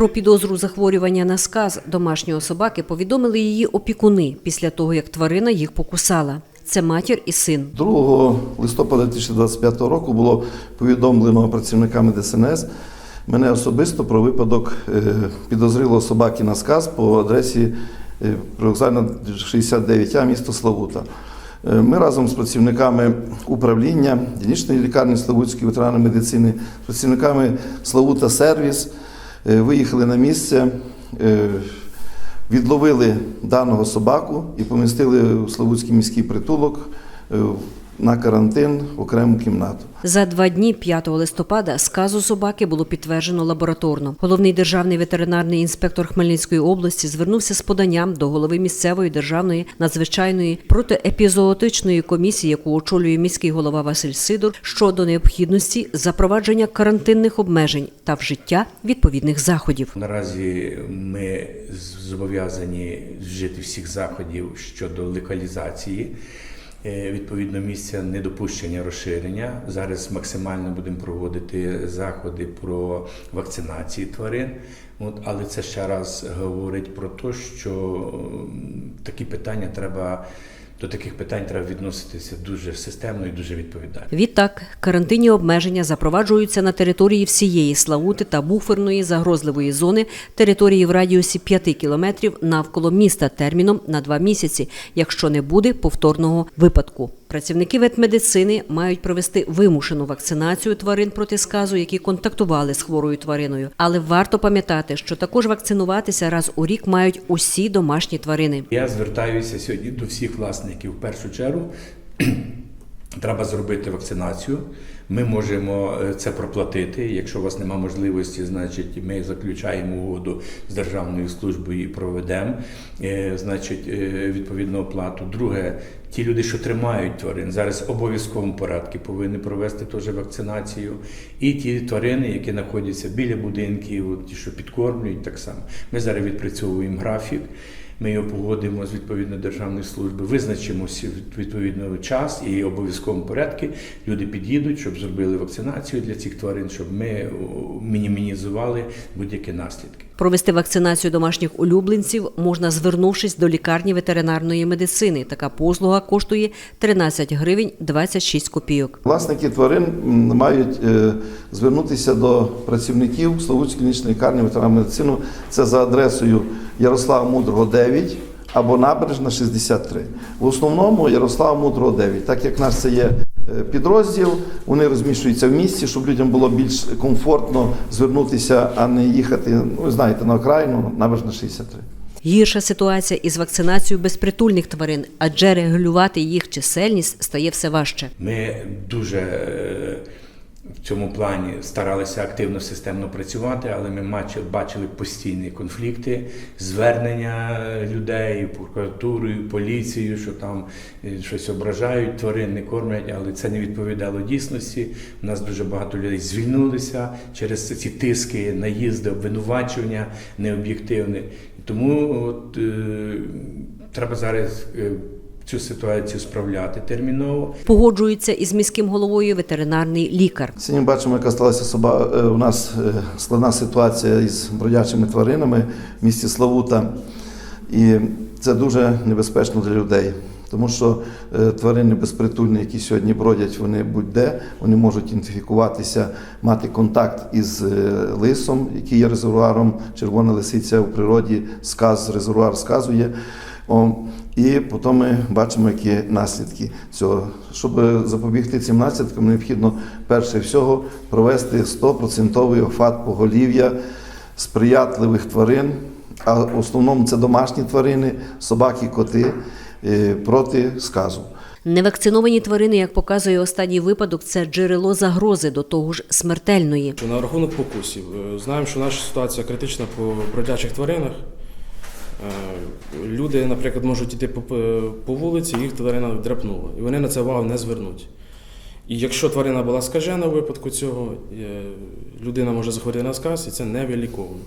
Про підозру захворювання на сказ домашнього собаки повідомили її опікуни після того, як тварина їх покусала. Це матір і син. 2 листопада 2025 року було повідомлено працівниками ДСНС мене особисто про випадок е, підозрілого собаки на сказ по адресі е, привокзальна 69А, місто Славута. Е, Ми разом з працівниками управління дільничної лікарні Славутської ветеринарної медицини, з працівниками Славута Сервіс виїхали на місце. е, Відловили даного собаку і помістили у Славутський міський притулок е, на карантин в окрему кімнату. За два дні 5 листопада сказу собаки було підтверджено лабораторно. Головний державний ветеринарний інспектор Хмельницької області звернувся з поданням до голови місцевої державної надзвичайної протиепізоотичної комісії, яку очолює міський голова Василь Сидор, щодо необхідності запровадження карантинних обмежень та вжиття відповідних заходів. Наразі ми зобов'язані вжити всіх заходів щодо локалізації. Е, Відповідно, місця недопущення розширення. Зараз максимально будемо проводити заходи про вакцинації тварин. От, але це ще раз говорить про те, що такі питання треба до таких питань треба відноситися дуже системно і дуже відповідально. Відтак, карантинні обмеження запроваджуються на території всієї Славути та буферної загрозливої зони території в радіусі 5 кілометрів навколо міста терміном на два місяці, якщо не буде повторного випадку. Працівники ветмедицини мають провести вимушену вакцинацію тварин проти сказу, які контактували з хворою твариною. Але варто пам'ятати, що також вакцинуватися раз у рік мають усі домашні тварини. Я звертаюся сьогодні до всіх власників в першу чергу. Треба зробити вакцинацію. Ми можемо е, це проплатити. Якщо у вас немає можливості, значить ми заключаємо угоду з державною службою і проведемо е, значить, е, відповідну оплату. Друге, ті люди, що тримають тварин, зараз в обов'язковому порядку повинні провести теж вакцинацію. І ті тварини, які знаходяться біля будинків, ті, що підкормлюють, так само. Ми зараз відпрацьовуємо графік. Ми його погодимо з відповідної державної служби, визначимо відповідно час і обов'язковому порядку. Люди під'їдуть, щоб зробили вакцинацію для цих тварин, щоб ми мінімізували будь-які наслідки. Провести вакцинацію домашніх улюбленців можна звернувшись до лікарні ветеринарної медицини. Така послуга коштує 13 гривень 26 копійок. Власники тварин мають е, звернутися до працівників Славутської клінічної лікарні ветеринарної медицини. Це за адресою Ярослава Мудрого 9 або Набережна 63. В основному Ярослава Мудрого 9. Так як в нас це є підрозділ, вони розміщуються в місті, щоб людям було більш комфортно звернутися, а не їхати, ну, ви знаєте, на окраїну Набережна 63. Гірша ситуація із вакцинацією безпритульних тварин, адже регулювати їх чисельність стає все важче. Ми дуже е, в цьому плані старалися активно системно працювати, але ми бачили постійні конфлікти, звернення людей, в поліцію, що там е, щось ображають, тварин не кормлять, але це не відповідало дійсності. У нас дуже багато людей звільнилися через ці тиски, наїзди, обвинувачення необ'єктивне. Тому от, е, треба зараз. е, Цю ситуацію справляти терміново. Погоджується із міським головою ветеринарний лікар. Сьогодні бачимо, яка сталася соба... е, у нас е, складна ситуація із бродячими тваринами в місті Славута. І це дуже небезпечно для людей. Тому що е, тварини безпритульні, які сьогодні бродять, вони будь-де, вони можуть ідентифікуватися, мати контакт із лисом, який є резервуаром, червона лисиця у природі, сказ, резервуар сказує. О, і потім ми бачимо, які наслідки цього. Щоб запобігти цим наслідкам, необхідно перше всього провести 100% офат поголів'я сприятливих тварин, а в основному це домашні тварини, собаки, коти е, проти сказу. Невакциновані тварини, як показує останній випадок, це джерело загрози до того ж смертельної. На рахунок покусів. Е, Знаємо, що наша ситуація критична по бродячих тваринах. Люди, наприклад, можуть йти по, вулиці, їх тварина драпнула. І вони на це увагу не звернуть. І якщо тварина була скажена у випадку цього, е, людина може захворіти на сказ, і це невиліковно.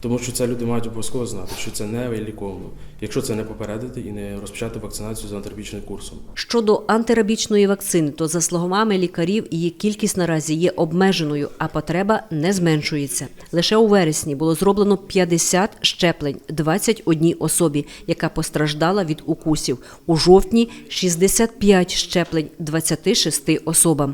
Тому що це люди мають обов'язково знати, що це не виліковно, якщо це не попередити і не розпочати вакцинацію з антирабічним курсом. Щодо антирабічної вакцини, то за словами лікарів, її кількість наразі є обмеженою, а потреба не зменшується. Лише у вересні було зроблено 50 щеплень 21 особі, яка постраждала від укусів. У жовтні 65 щеплень 26 особам.